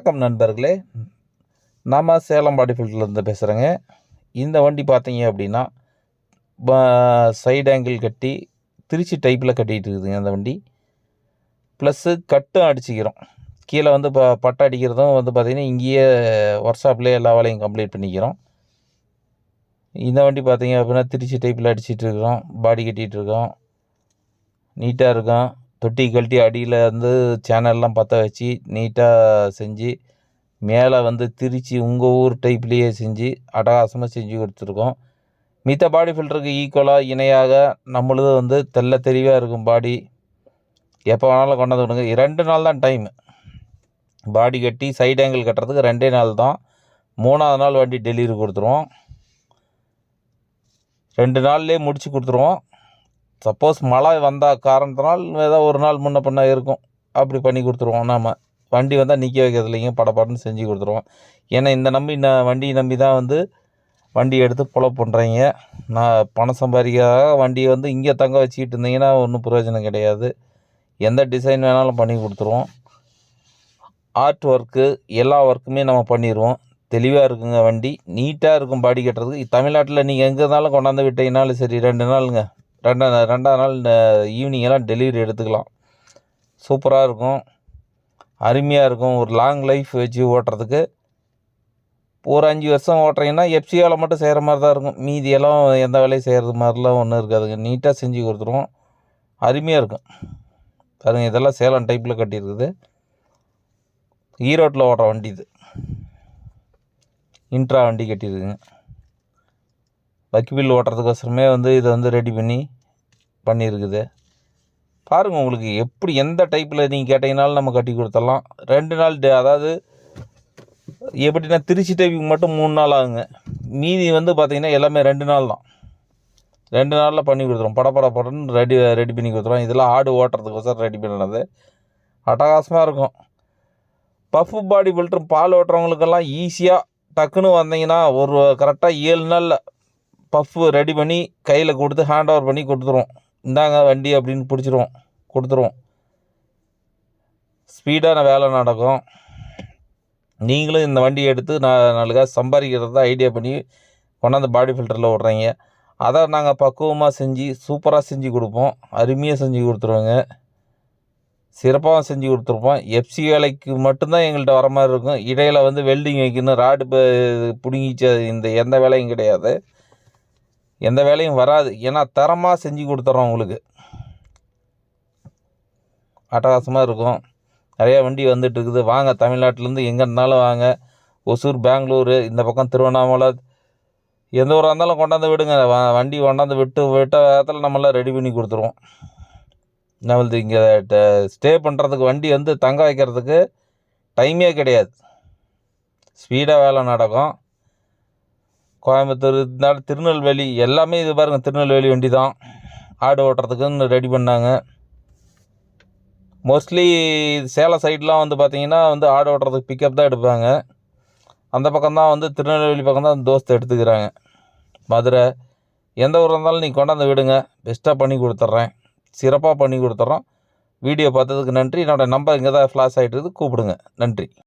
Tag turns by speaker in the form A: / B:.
A: வணக்கம் நண்பர்களே. நாம் சேலம் பாடி ஃபில்டர்லேருந்து பேசுகிறேங்க இந்த வண்டி பார்த்தீங்க அப்படின்னா சைடு ஆங்கிள் கட்டி திருச்சி டைப்பில் கட்டிகிட்டு இருக்குதுங்க அந்த வண்டி. ப்ளஸ்ஸு கட்டும் அடிச்சுக்கிறோம். கீழே வந்து இப்போ பட்டை அடிக்கிறதும் வந்து பார்த்திங்கன்னா இங்கேயே ஒர்க் ஷாப்லேயே எல்லா வேலையும் கம்ப்ளீட் பண்ணிக்கிறோம். இந்த வண்டி பார்த்தீங்க அப்படின்னா திருச்சி டைப்பில் அடிச்சிட்ருக்கிறோம் பாடி கட்டிகிட்டு இருக்கோம். நீட்டாக இருக்கும். தொட்டி கழட்டி அடியில் வந்து சேனல்லாம் பற்ற வச்சு நீட்டாக செஞ்சு மேலே வந்து திருச்சி உங்கள் ஊர் டைப்லேயே செஞ்சு அட்டகாசமாக செஞ்சு கொடுத்துருக்கோம். மித்த பாடி ஃபில்டருக்கு ஈக்குவலாக இணையாக நம்மளது வந்து தெள்ள தெளிவாக இருக்கும் பாடி எப்போ வேணாலும் கொண்டாந்து விடுங்க. ரெண்டு நாள் தான் டைம் பாடி கட்டி சைடு ஆங்கிள் கட்டுறதுக்கு ரெண்டே நாள் தான். மூணாவது நாள் வண்டி டெலிவரி கொடுத்துருவோம். ரெண்டு நாள்லேயே முடித்து கொடுத்துருவோம். சப்போஸ் மழை வந்தால் காரணத்தினால் ஏதோ ஒரு நாள் முன்ன பின்ன இருக்கும். அப்படி பண்ணி கொடுத்துருவோம் நாம். வண்டி வந்தால் நிற்க வைக்கிறது இல்லைங்க படப்படன்னு செஞ்சு கொடுத்துருவோம். ஏன்னா இந்த நம்பி நான் வண்டியை நம்பி தான் வந்து வண்டி எடுத்து பொழப்பு பண்ணுறீங்க நான் பணம் சம்பாதிக்காக வண்டியை வந்து இங்கே தங்க வச்சுக்கிட்டு இருந்தீங்கன்னா ஒன்றும் பிரயோஜனம் கிடையாது. எந்த டிசைன் வேணாலும் பண்ணி கொடுத்துருவோம். ஆர்ட் ஒர்க்கு எல்லா ஒர்க்குமே நம்ம பண்ணிடுவோம். தெளிவாக இருக்குங்க வண்டி. நீட்டாக இருக்கும் பாடி கட்டுறதுக்கு. தமிழ்நாட்டில் நீங்கள் எங்கே இருந்தாலும் கொண்டாந்து விட்டீங்கனாலும் சரி ரெண்டு நாளுங்க. ரெண்டா ரெண்டாவது நாள் ஈவினிங் எல்லாம் டெலிவரி எடுத்துக்கலாம். சூப்பராக இருக்கும். அருமையாக இருக்கும். ஒரு லாங் லைஃப் வச்சு ஓட்டுறதுக்கு. ஒரு அஞ்சு வருஷம் ஓட்டுறீங்கன்னா எஃப்சியாவில் மட்டும் செய்கிற மாதிரி தான் இருக்கும். மீதியெல்லாம் எந்த வேலையும் செய்கிறது மாதிரிலாம் ஒன்றும் இருக்காதுங்க நீட்டாக செஞ்சு கொடுத்துருவோம். அருமையாக இருக்கும். பாருங்க இதெல்லாம் சேலம் டைப்பில் கட்டியிருக்குது. ஈரோட்டில் ஓடுற வண்டி இது. இன்ட்ரா வண்டி கட்டியிருக்குங்க. வக்கிபில் ஓட்டுறதுக்கோசரமே வந்து இதை வந்து ரெடி பண்ணி பண்ணியிருக்குது. பாருங்கள் உங்களுக்கு எப்படி எந்த டைப்பில் நீங்கள் கேட்டிங்கனாலும் நம்ம கட்டி கொடுத்துடலாம். ரெண்டு நாள் டே அதாவது எப்படின்னா திருச்சி டைப்புக்கு மட்டும் மூணு நாள் ஆகுங்க. மீதி வந்து பார்த்திங்கன்னா எல்லாமே ரெண்டு நாள் தான். ரெண்டு நாளில் பண்ணி கொடுத்துருவோம். படப்பட படன்னு ரெடி ரெடி பண்ணி கொடுத்துருவோம். இதெல்லாம் ஆடு ஓட்டுறதுக்கோசரம் ரெடி பண்ணினது அட்டகாசமாக இருக்கும். பஃப் பாடி பில்டர் பால் ஓட்டுறவங்களுக்கெல்லாம் ஈஸியாக டக்குன்னு வந்தீங்கன்னா ஒரு கரெக்டாக ஏழு நாளில் பஃப்பு ரெடி பண்ணி கையில் கொடுத்து ஹேண்ட் ஓவர் பண்ணி கொடுத்துருவோம் இந்தாங்க வண்டி அப்படின்னு பிடிச்சிருவோம் கொடுத்துருவோம் ஸ்பீடான வேலை நடக்கும். நீங்களும் இந்த வண்டியை எடுத்து நான் நாளுக்காக சம்பாதிக்கிறத ஐடியா பண்ணி கொண்டாந்து பாடி ஃபில்டரில் விட்றீங்க அதை நாங்கள் பக்குவமாக செஞ்சு சூப்பராக செஞ்சு கொடுப்போம். அருமையாக செஞ்சு கொடுத்துருவோங்க. சிறப்பாகவும் செஞ்சு கொடுத்துருப்போம். எஃப்சி வேலைக்கு மட்டும்தான் எங்கள்கிட்ட வர மாதிரி இருக்கும். இடையில் வந்து வெல்டிங் வைக்கணும் ராடு பிடுங்கிச்ச இந்த எந்த வேலையும் கிடையாது. எந்த வேலையும் வராது. ஏன்னா தரமாக செஞ்சு கொடுத்துட்றோம் உங்களுக்கு. அட்டகாசமாக இருக்கும். நிறையா வண்டி வந்துட்டுருக்குது வாங்க தமிழ்நாட்டிலேருந்து எங்கே இருந்தாலும் வாங்க. ஒசூர் பெங்களூரு இந்த பக்கம் திருவண்ணாமலை. எந்த ஊராக இருந்தாலும் கொண்டாந்து விடுங்க. வண்டி கொண்டாந்து விட்டு விட்ட வேகத்தில் நம்மளாம் ரெடி பண்ணி கொடுத்துருவோம். நம்மளது இங்கே ஸ்டே பண்ணுறதுக்கு வண்டி வந்து தங்க வைக்கிறதுக்கு டைமே கிடையாது. ஸ்பீடாக வேலை நடக்கும். கோயம்புத்தூர் இருந்தாலும் திருநெல்வேலி எல்லாமே இது பாருங்கள் திருநெல்வேலி வண்டி தான் ஆடு ஓட்டுறதுக்குன்னு ரெடி பண்ணாங்க. மோஸ்ட்லி சேலம் சைட்லாம் வந்து பார்த்திங்கன்னா வந்து ஆடு ஓட்டுறதுக்கு பிக்கப் தான் எடுப்பாங்க. அந்த பக்கம் தான் வந்து திருநெல்வேலி பக்கம் தான் தோஸ்து எடுத்துக்கிறாங்க. மதுரை எந்த ஊராக இருந்தாலும் நீங்கள் கொண்டாந்து விடுங்க. பெஸ்ட்டாக பண்ணி கொடுத்துட்றேன் சிறப்பாக பண்ணி கொடுத்துட்றோம் வீடியோ பார்த்ததுக்கு நன்றி. என்னோடய நம்பர் இங்கே தான் ஃப்ளாஷ் ஆகிட்டு கூப்பிடுங்க. நன்றி.